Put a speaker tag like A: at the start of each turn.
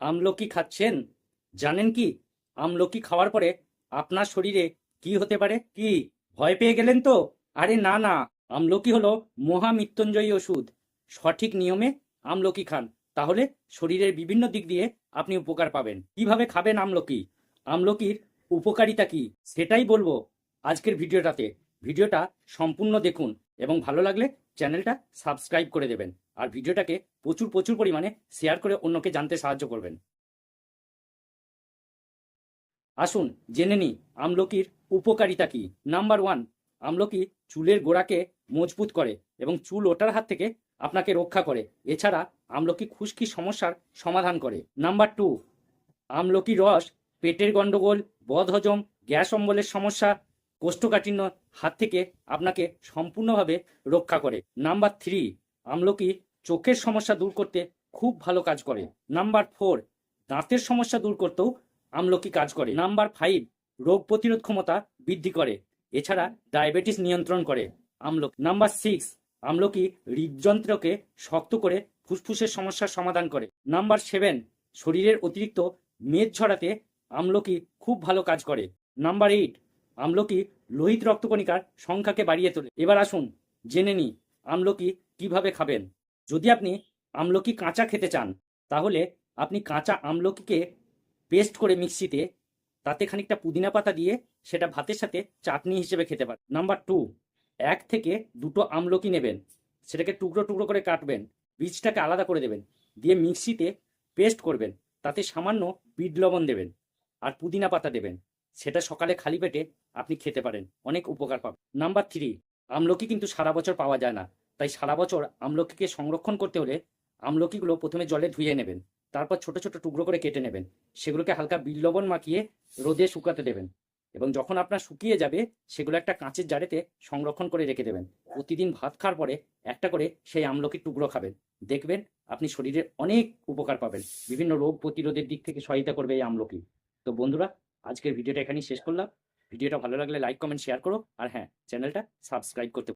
A: আমলকি খাচ্ছেন? জানেন কি? আমলকি খাওয়ার পরে আপনার শরীরে কি হতে পারে? কি? ভয় পেয়ে গেলেন তো? আরে না না। আমলকি হলো মহামৃত্যুঞ্জয়ী ওষুধ। সঠিক নিয়মে আমলকি খান। তাহলে শরীরের বিভিন্ন দিক দিয়ে আপনি উপকার পাবেন। কীভাবে খাবেন আমলকি? আমলকির উপকারিতা কি? সেটাই বলব আজকের ভিডিওটাতে। ভিডিওটা সম্পূর্ণ দেখুন এবং ভালো লাগলে চ্যানেলটা সাবস্ক্রাইব করে দেবেন। আর ভিডিওটাকে প্রচুর প্রচুর পরিমাণে শেয়ার করে অন্যকে জানতে সাহায্য করবেন। আসুন জেনে নিই, আমলকির উপকারিতা কি? নাম্বার ওয়ান আমলকি চুলের গোড়াকে মজবুত করে এবং চুল ওটার হাত থেকে আপনাকে রক্ষা করে। এছাড়া আমলকি খুশকি সমস্যার সমাধান করে। নাম্বার টু আমলকি রস, পেটের গন্ডগোল, বদহজম, গ্যাস অম্বলের সমস্যা, কোষ্ঠকাঠিন্য হাত থেকে আপনাকে সম্পূর্ণভাবে রক্ষা করে। নাম্বার থ্রি আমলকি চোখের সমস্যা দূর করতে খুব ভালো কাজ করে। নাম্বার ফোর, দাঁতের সমস্যা দূর করতেও আমলকি কাজ করে। নাম্বার ফাইভ, রোগ প্রতিরোধ ক্ষমতা বৃদ্ধি করে। এছাড়া ডায়াবেটিস নিয়ন্ত্রণ করে আমলকি। নাম্বার সিক্স, আমলকি হৃদযন্ত্রকে শক্ত করে ফুসফুসের সমস্যার সমাধান করে। নাম্বার সেভেন, শরীরের অতিরিক্ত মেদ ঝরাতে আমলকি খুব ভালো কাজ করে। নাম্বার এইট, আমলকি লোহিত রক্তকণিকার সংখ্যাকে বাড়িয়ে তোলে। এবার আসুন জেনে নিই, আমলকি কীভাবে খাবেন? যদি আপনি আমলকি কাঁচা খেতে চান, তাহলে আপনি কাঁচা আমলকিকে পেস্ট করে মিক্সিতে, তাতে খানিকটা পুদিনা পাতা দিয়ে সেটা ভাতের সাথে চাটনি হিসেবে খেতে পারেন। নাম্বার টু এক থেকে দুটো আমলকি নেবেন। সেটাকে টুকরো টুকরো করে কাটবেন, বীজটাকে আলাদা করে দেবেন, দিয়ে মিক্সিতে পেস্ট করবেন, তাতে সামান্য বিট লবণ দেবেন আর পুদিনা পাতা দেবেন। সেটা সকালে খালি পেটে আপনি খেতে পারেন, অনেক উপকার পাবেন। নাম্বার থ্রি আমলকি কিন্তু সারা বছর পাওয়া যায় না। তাই সারা বছর আমলকিকে সংরক্ষণ করতে হলে আমলকিগুলো প্রথমে জলে ধুয়ে নেবেন, তারপর ছোট ছোট টুকরো করে কেটে নেবেন, সেগুলোকে হালকা বিল লবণ মাখিয়ে রোদে শুকাতে দেবেন এবং যখন আপনার শুকিয়ে যাবে, সেগুলো একটা কাঁচের জারেতে সংরক্ষণ করে রেখে দেবেন। প্রতিদিন ভাত খাওয়ার পরে একটা করে সেই আমলকির টুকরো খাবেন। দেখবেন আপনি শরীরে অনেক উপকার পাবেন। বিভিন্ন রোগ প্রতিরোধের দিক থেকে সহায়তা করবে এই আমলকি। তো বন্ধুরা, আজকের ভিডিওটা এখানেই শেষ করলাম। ভিডিওটা ভালো লাগলে লাইক, কমেন্ট, শেয়ার করো। আর হ্যাঁ চ্যানেলটা সাবস্ক্রাইব করতে